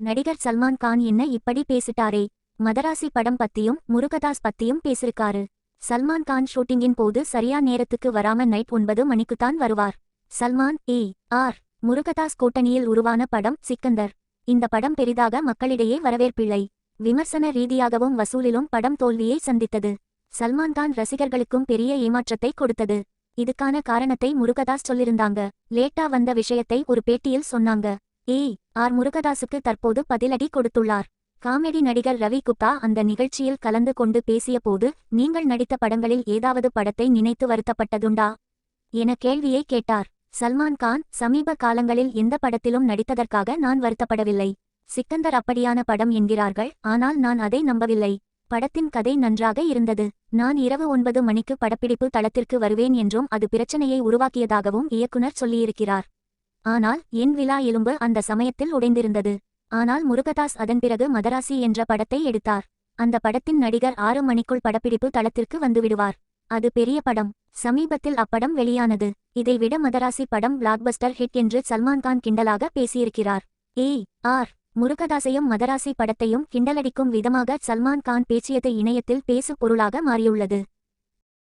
நடிகர் சல்மான் கான் என்ன இப்படி பேசிட்டாரே? மதராசி படம் பத்தியும் முருகதாஸ் பத்தியும் பேசிருக்காரு. சல்மான் கான் ஷூட்டிங்கின் போது சரியா நேரத்துக்கு வராம நைட் ஒன்பது மணிக்குத்தான் வருவார். சல்மான் ஏ ஆர் முருகதாஸ் கூட்டணியில் உருவான படம் சிக்கந்தர். இந்த படம் பெரிதாக மக்களிடையே வரவேற்பில்லை. விமர்சன ரீதியாகவும் வசூலிலும் படம் தோல்வியை சந்தித்தது. சல்மான் கான் ரசிகர்களுக்கும் பெரிய ஏமாற்றத்தை கொடுத்தது. இதுக்கான காரணத்தை முருகதாஸ் சொல்லிருந்தாங்க. லேட்டா வந்த விஷயத்தை ஒரு பேட்டியில் சொன்னாங்க. A R. முருகதாசுக்கு தற்போது பதிலடி கொடுத்துள்ளார். காமெடி நடிகர் ரவி குப்தா அந்த நிகழ்ச்சியில் கலந்து கொண்டு பேசிய போது நீங்கள் நடித்த படங்களில் ஏதாவது படத்தை நினைத்து வருத்தப்பட்டதுண்டா? என கேள்வியை கேட்டார். சல்மான் கான் சமீப காலங்களில் எந்த படத்திலும் நடித்ததற்காக நான் வருத்தப்படவில்லை. சிக்கந்தர் அப்படியான படம் என்கிறார்கள் ஆனால் நான் அதை நம்பவில்லை. படத்தின் கதை நன்றாக இருந்தது. நான் இரவு ஒன்பது மணிக்கு படப்பிடிப்பு தளத்திற்கு வருவேன் என்றும் அது பிரச்சனையை உருவாக்கியதாகவும் இயக்குனர் சொல்லியிருக்கிறார். ஆனால் என் விழா எலும்பு அந்த சமயத்தில் உடைந்திருந்தது. ஆனால் முருகதாஸ் அதன் பிறகு மதராசி என்ற படத்தை எடுத்தார். அந்த படத்தின் நடிகர் ஆறு மணிக்குள் படப்பிடிப்பு தளத்திற்கு வந்துவிடுவார். அது பெரிய படம். சமீபத்தில் அப்படம் வெளியானது. இதைவிட மதராசி படம் பிளாக்பஸ்டர் ஹிட் என்று சல்மான் கான் கிண்டலாக பேசியிருக்கிறார். ஏய் ஆர். முருகதாசையும் மதராசி படத்தையும் கிண்டலடிக்கும் விதமாக சல்மான் கான் பேசியது இணையத்தில் பேசு பொருளாக மாறியுள்ளது.